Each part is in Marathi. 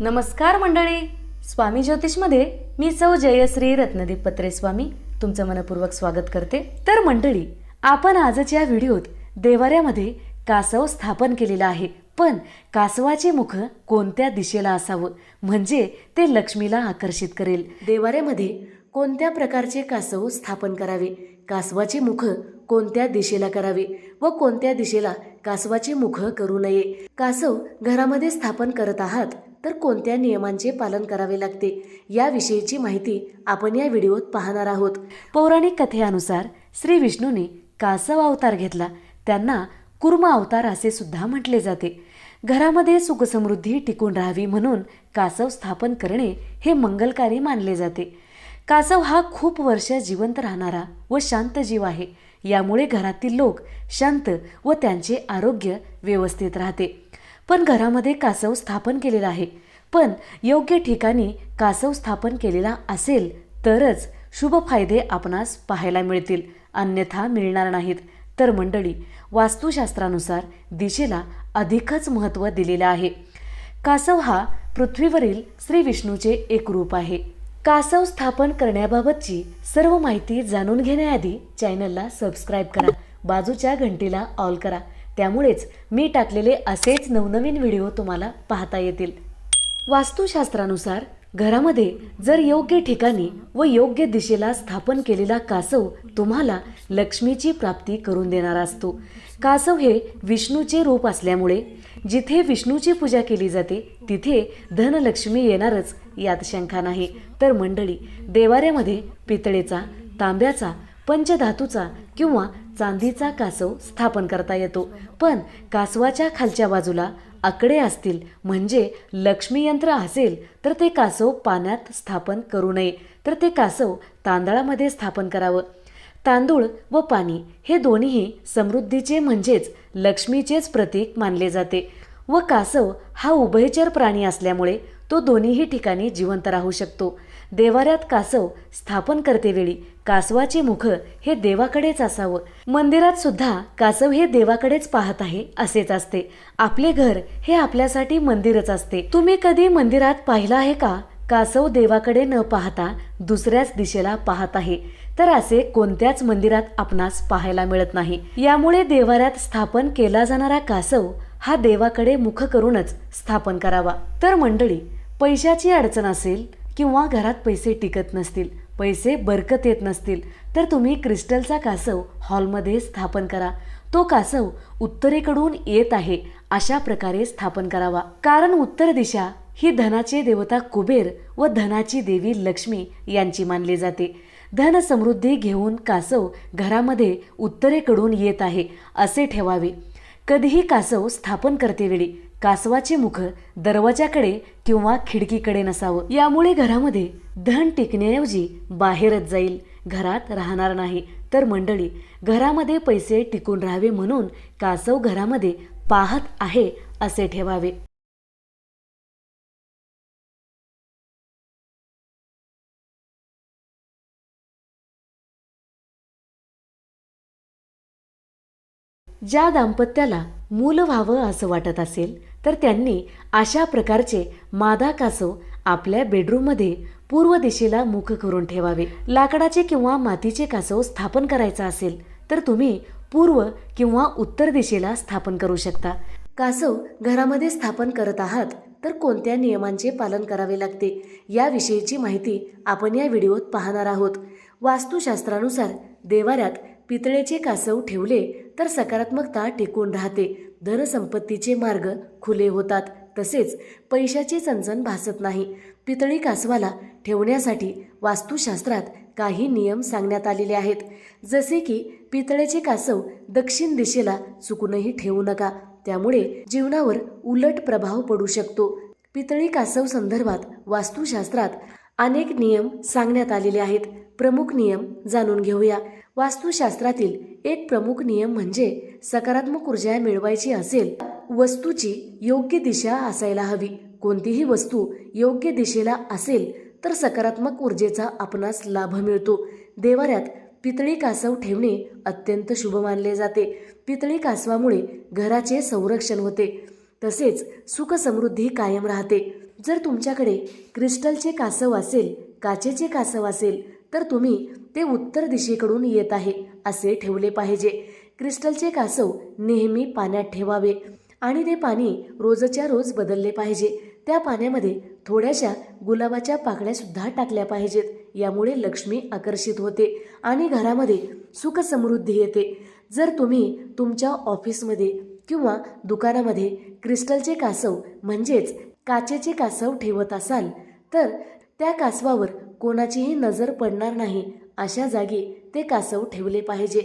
नमस्कार मंडळी. स्वामी ज्योतिषमध्ये मी सौ जयश्री रत्नदीप पत्रे स्वामी तुमचं मनपूर्वक स्वागत करते. तर मंडळी आपण आजच्या व्हिडिओत देवाऱ्यामध्ये कासव स्थापन केलेला आहे. पण कासवाचे मुख कोणत्या दिशेला असावं? म्हणजे ते लक्ष्मीला आकर्षित करेल. देवाऱ्यामध्ये कोणत्या प्रकारचे कासव स्थापन करावे? कासवाचे मुख कोणत्या दिशेला करावे? व कोणत्या दिशेला कासवाचे मुख करू नये? कासव घरामध्ये स्थापन करत आहात? तर कोणत्या नियमांचे पालन करावे लागते? याविषयीची माहिती आपण या व्हिडिओत पाहणार आहोत. पौराणिक कथेनुसार श्री विष्णूने कासव अवतार घेतला. त्यांना कुर्म अवतार असे सुद्धा म्हटले जाते. घरामध्ये सुखसमृद्धी टिकून राहावी म्हणून कासव स्थापन करणे हे मंगलकारी मानले जाते. कासव हा खूप वर्ष जिवंत राहणारा व शांत जीव आहे. यामुळे घरातील लोक शांत व त्यांचे आरोग्य व्यवस्थित राहते. पण घरामध्ये कासव स्थापन केलेला आहे. पण योग्य ठिकाणी कासव स्थापन केलेला असेल तरच शुभ फायदे आपणास पाहायला मिळतील. अन्यथा मिळणार नाहीत. तर मंडळी वास्तुशास्त्रानुसार दिशेला अधिकच महत्त्व दिलेलं आहे. कासव हा पृथ्वीवरील श्री विष्णूचे एक रूप आहे. कासव स्थापन करण्याबाबतची सर्व माहिती जाणून घेण्याआधी चॅनलला सबस्क्राईब करा. बाजूच्या घंटीला ऑल करा. त्यामुळेच मी टाकलेले असेच नवनवीन व्हिडिओ तुम्हाला पाहता येतील. वास्तुशास्त्रानुसार घरामध्ये जर योग्य ठिकाणी व योग्य दिशेला स्थापन केलेला कासव तुम्हाला लक्ष्मीची प्राप्ती करून देणारा असतो. कासव हे विष्णूचे रूप असल्यामुळे जिथे विष्णूची पूजा केली जाते तिथे धनलक्ष्मी येणारच यात शंका नाही. तर मंडळी देवाऱ्यामध्ये पितळेचा तांब्याचा पंचधातूचा किंवा चांदीचा कासव स्थापन करता येतो. पण कासवाच्या खालच्या बाजूला आकडे असतील म्हणजे लक्ष्मी यंत्र असेल तर ते कासव पाण्यात स्थापन करू नये. तर ते कासव तांदळामध्ये स्थापन करावं. तांदूळ व पाणी हे दोन्हीही समृद्धीचे म्हणजेच लक्ष्मीचेच प्रतीक मानले जाते व कासव हा उभयचर प्राणी असल्यामुळे तो दोन्हीही ठिकाणी जिवंत राहू शकतो. देवाऱ्यात कासव स्थापन करतेवेळी कासवाचे मुख हे देवाकडेच असावं. मंदिरात सुद्धा कासव हे देवाकडेच पाहत आहे असेच असते. आपले घर हे आपल्यासाठी मंदिरच असते. तुम्ही कधी मंदिरात पाहिलं आहे का? कासव देवाकडे न पाहता दुसऱ्याच दिशेला पाहत आहे. तर असे कोणत्याच मंदिरात आपणास पाहायला मिळत नाही. यामुळे देवाऱ्यात स्थापन केला जाणारा कासव हा देवाकडे मुख करूनच स्थापन करावा. तर मंडळी पैशाची अडचण असेल किंवा घरात पैसे टिकत नसतील पैसे बरकत येत नसतील तर तुम्ही क्रिस्टलचा कासव हॉलमध्ये स्थापन करा. तो कासव उत्तरेकडून येत आहे अशा प्रकारे स्थापन करावा. कारण उत्तर दिशा ही धनाचे देवता कुबेर व धनाची देवी लक्ष्मी यांची मानली जाते. धन समृद्धी घेऊन कासव घरामध्ये उत्तरेकडून येत आहे असे ठेवावे. कधीही कासव स्थापन करतेवेळी कासवाचे मुख दरवाजाकडे किंवा खिडकीकडे नसावं. यामुळे घरामध्ये धन टिकण्याऐवजी बाहेरच जाईल. घरात राहणार नाही. तर मंडळी घरामध्ये पैसे टिकून राहावे म्हणून कासव घरामध्ये पाहत आहे असे ठेवावे. ज्या दाम्पत्याला मूल व्हावं असं वाटत असेल तर त्यांनी अशा प्रकारचे मादा कासव आपल्या बेडरूममध्ये पूर्व दिशेला मुख करून ठेवावे. लाकडाचे किंवा मातीचे कासव स्थापन करायचं असेल तर तुम्ही पूर्व किंवा उत्तर दिशेला स्थापन करू शकता. कासव घरामध्ये स्थापन करत आहात तर कोणत्या नियमांचे पालन करावे लागते याविषयीची माहिती आपण या व्हिडिओत पाहणार आहोत. वास्तुशास्त्रानुसार देवाऱ्यात पितळेचे कासव ठेवले तर सकारात्मकता टिकून राहते. धनसंपत्तीचे मार्ग खुले होतात. तसेच पैशाची चणचण भासत नाही. पितळी कासवाला ठेवण्यासाठी वास्तुशास्त्रात काही नियम सांगण्यात आलेले आहेत. जसे की पितळेचे कासव दक्षिण दिशेला चुकूनही ठेवू नका. त्यामुळे जीवनावर उलट प्रभाव पडू शकतो. पितळी कासव संदर्भात वास्तुशास्त्रात अनेक नियम सांगण्यात आलेले आहेत. प्रमुख नियम जाणून घेऊया. वास्तुशास्त्रातील एक प्रमुख नियम म्हणजे सकारात्मक ऊर्जा मिळवायची असेल वस्तूची योग्य दिशा असायला हवी. कोणतीही वस्तू योग्य दिशेला असेल तर सकारात्मक ऊर्जेचा आपणास लाभ मिळतो. देवाऱ्यात पितळी कासव ठेवणे अत्यंत शुभ मानले जाते. पितळी कासवामुळे घराचे संरक्षण होते. तसेच सुख समृद्धी कायम राहते. जर तुमच्याकडे क्रिस्टलचे कासव असेल काचेचे कासव असेल तर तुम्ही ते उत्तर दिशेकडून येत आहे असे ठेवले पाहिजे. क्रिस्टलचे कासव नेहमी पाण्यात ठेवावे आणि ते पाणी रोजच्या रोज बदलले पाहिजे. त्या पाण्यामध्ये थोड्याशा गुलाबाच्या पाकळ्यासुद्धा टाकल्या पाहिजेत. यामुळे लक्ष्मी आकर्षित होते आणि घरामध्ये सुख समृद्धी येते. जर तुम्ही तुमच्या ऑफिसमध्ये किंवा दुकानामध्ये क्रिस्टलचे कासव म्हणजेच काचेचे कासव ठेवत असाल तर त्या कासवावर कोणाचीही नजर पडणार नाही. अशा जागी ते कासव ठेवले पाहिजे.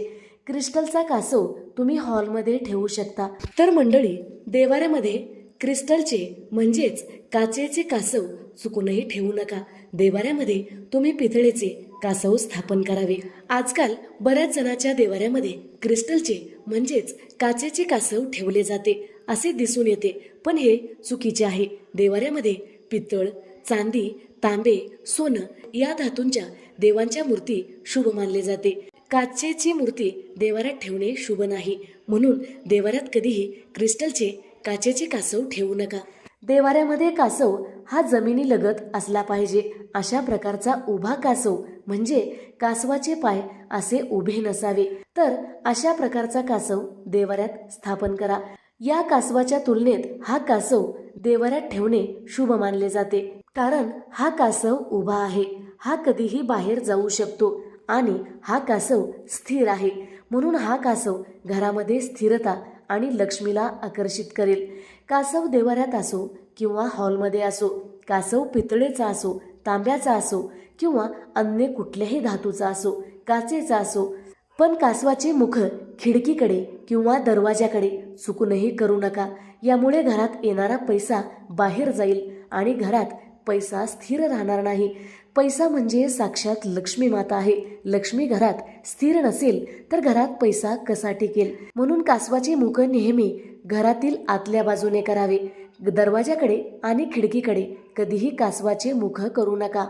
क्रिस्टलचा कासव तुम्ही हॉलमध्ये ठेवू शकता. तर मंडळी देवाऱ्यामध्ये क्रिस्टलचे म्हणजेच काचेचे कासव चुकूनही ठेवू नका. देवाऱ्यामध्ये तुम्ही पितळेचे कासव स्थापन करावे. आजकाल बऱ्याच जणाच्या देवाऱ्यामध्ये क्रिस्टलचे म्हणजेच काचेचे कासव ठेवले जाते असे दिसून येते. पण हे चुकीचे आहे. देवाऱ्यामध्ये पितळ चांदी तांबे सोनं या धातूंच्या देवांच्या मूर्ती शुभ मानले जाते. काचेची मूर्ती देवाऱ्यात ठेवणे शुभ नाही. म्हणून देवाऱ्यात कधीही क्रिस्टलचे काचेचे कासव ठेवू नका. देवाऱ्यामध्ये कासव हा जमिनी लगत असला पाहिजे. अशा प्रकारचा उभा कासव म्हणजे कासवाचे पाय असे उभे नसावे. तर अशा प्रकारचा कासव देवाऱ्यात स्थापन करा. या कासवाच्या तुलनेत हा कासव देवाऱ्यात ठेवणे शुभ मानले जाते. कारण हा कासव उभा आहे. हा कधीही बाहेर जाऊ शकतो आणि हा कासव स्थिर आहे. म्हणून हा कासव घरामध्ये स्थिरता आणि लक्ष्मीला आकर्षित करेल. कासव देवाऱ्यात असो किंवा हॉलमध्ये असो कासव पितळेचा असो तांब्याचा असो किंवा अन्य कुठल्याही धातूचा असो काचेचा असो पण कासवाचे मुख खिडकीकडे किंवा दरवाजाकडे चुकूनही करू नका. यामुळे घरात येणारा पैसा बाहेर जाईल आणि घरात पैसा स्थिर राहणार नाही. पैसा म्हणजे साक्षात लक्ष्मी माता आहे. लक्ष्मी घरात स्थिर नसेल तर घरात पैसा कसा टिकेल? म्हणून कासवाचे मुख नेहमी घरातील आतल्या बाजूने करावे. दरवाजाकडे आणि खिडकीकडे कधीही कासवाचे मुख करू नका.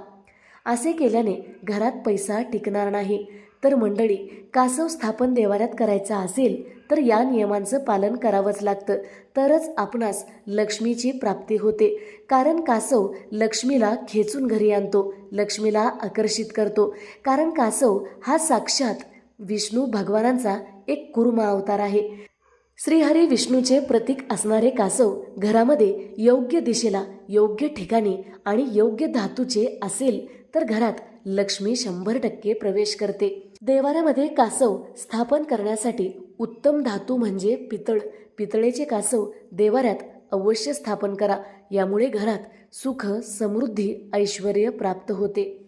असे केल्याने घरात पैसा टिकणार नाही. तर मंडळी कासव स्थापन देवाऱ्यात करायचा असेल तर या नियमांचं पालन करावंच लागतं. तरच आपणास लक्ष्मीची प्राप्ती होते. कारण कासव लक्ष्मीला खेचून घरी आणतो लक्ष्मीला आकर्षित करतो. कारण कासव हा साक्षात विष्णू भगवानांचा एक कुर्मा अवतार आहे. श्रीहरी विष्णूचे प्रतीक असणारे कासव घरामध्ये योग्य दिशेला योग्य ठिकाणी आणि योग्य धातूचे असेल तर घरात लक्ष्मी शंभर टक्के प्रवेश करते. देवाऱ्यामध्ये कासव स्थापन करण्यासाठी उत्तम धातू म्हणजे पितळ. पितळेचे कासव देवाऱ्यात अवश्य स्थापन करा. यामुळे घरात सुख समृद्धी ऐश्वर प्राप्त होते.